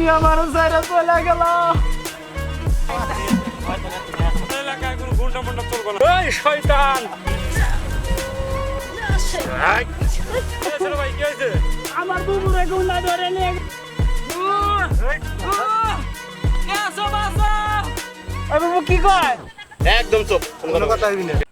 তুমি আমার সাইডে চলে গেল আমার বুবুরে গুন্ডা ধরে নিয়ে কি কয় একদম চোখ কোনো কথা না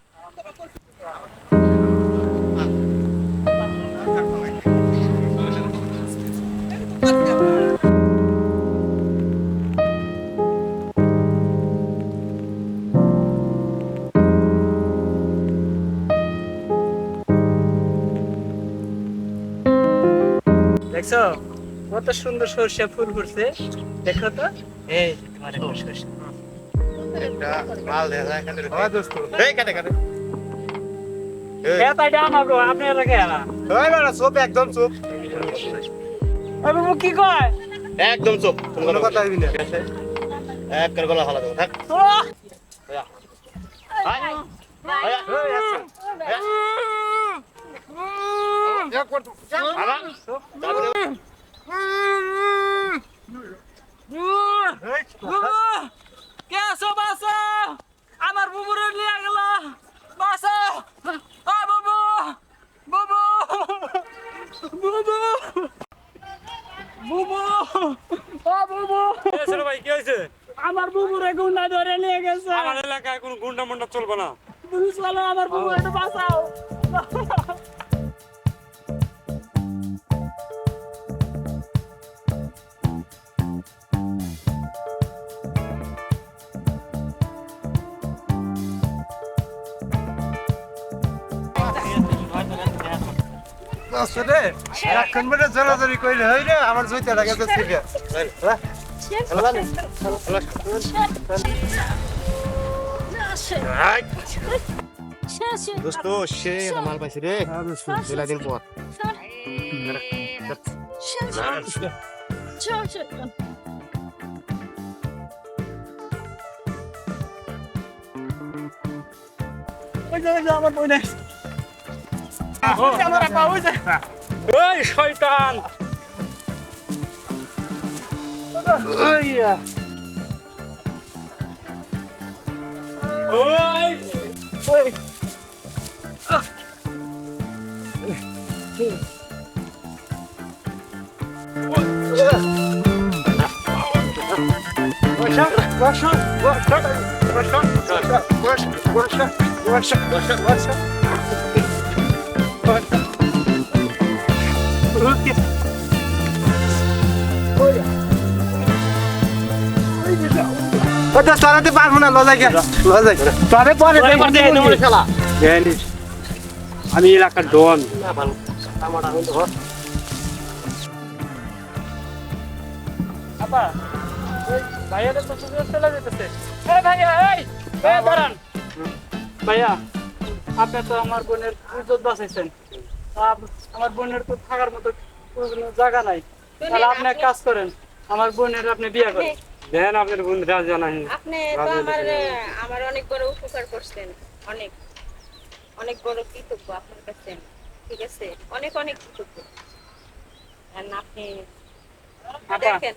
দেখছ? কত সুন্দর সর্ষে ফুল ফুটছে। দেখো তো। এই তোমার একটা সর্ষে। একটা মাল দেখা যায় এখানে হয় দোস্ত। এই কাটে কাটে। একদম চুপ। কি কয়? একদম চুপ। কোনো কথা হইবি না। এক করে গলা ফালা দেবো থাক। তো কে আছো বাসা আমার বুবুরে নিয়ে গেল বাসা আ বুবু বুবু বুবু বুবু ও বুবু কি হয়েছে রে ভাই কি হয়েছে আমার বুবুরে গুন্ডা ধরে নিয়ে গেছে আমার এলাকায় কোনো গুন্ডা মুন্ডা চলবে না তুমি চলো আমার বুবু একটু বাঁচাও আসলে এখন বেটা জোরাজোরি কইলে হই রে? আমার জইতে লাগে তো ঠিক দোস্ত সে মাল পাইছি রে। বেলা দিন পর আমার বই নাই। আমার আপা ওই যে এই শয়তান ওইয়া ওই ওই বর্ষা বর্ষা বর্ষা বর্ষা বর্ষা ওটা পারব না লজাই লজাই তবে পরে খেলা। আমি এলাকার ডন। ভাইয়া আপনি তো আমার বোনের ইজ্জত বাঁচাইছেন। আমার বোনের তো থাকার মতো কোনো জায়গা নাই। তাহলে আপনি এক কাজ করেন আমার বোনের আপনি বিয়ে করেন। দেন আপনার বোন রাজা আপনি তো আমার আমার অনেক বড় উপকার করছেন অনেক। অনেক বড় কৃতজ্ঞ আপনার কাছে। ঠিক আছে? অনেক অনেক কৃতজ্ঞ। আপনি দেখেন।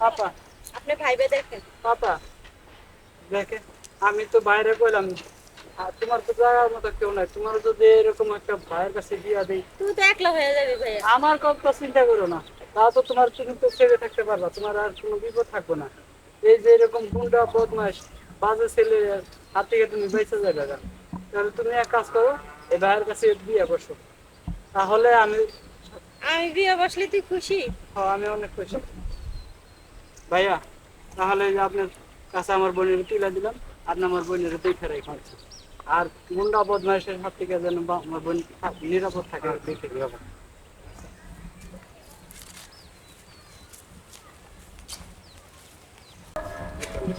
আপা। আপনি ভাইবে দেখেন। পাপা দেখে আমি তো বাইরে কইলাম। আর তোমার তো জায়গার মতো কেউ নাই। তোমার যদি এরকম একটা ভাইয়ের কাছে বিয়া দেই তুই তো একলা হয়ে যাবি ভাইয়া। আমার কথা চিন্তা করো না। তাও তো তোমার তুমি তো ছেড়ে থাকতে পারবা তোমার আর কোনো বিপদ থাকবে না। এই যে এরকম গুন্ডা বদমাস বাজে ছেলে হাত থেকে তুমি বেঁচে যাবে না। তাহলে তুমি এক কাজ করো এই ভাইয়ের কাছে বিয়ে বসো। তাহলে আমি আমি বিয়ে বসলে তুই খুশি? হ্যাঁ, আমি অনেক খুশি। ভাইয়া তাহলে আপনার কাছে আমার বোনের তুলে দিলাম আপনি আমার বোনের দেখে রেখে আর গুন্ডা বদমাইশের হাত থেকে যেন আমার বোন নিরাপদ থাকে দেখে তুমি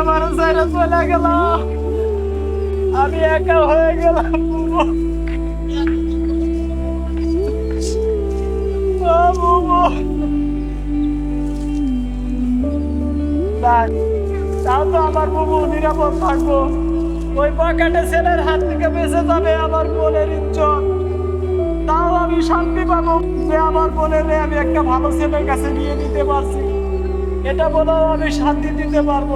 আমার সাইডে চলে গেল। আমি একা হয়ে গেলাম। তো তো আমার বুবু, নিরাপদ থাকব। ওই পকেটে ছেলের হাত থেকে বেঁচে যাবে আমার বোনের ইজ্জত। তাও আমি শান্তি পাবো যে আমার বোনের আমি একটা ভালো ছেলের কাছে নিয়ে নিতে পারছি। এটা বলেও আমি শান্তি দিতে পারব।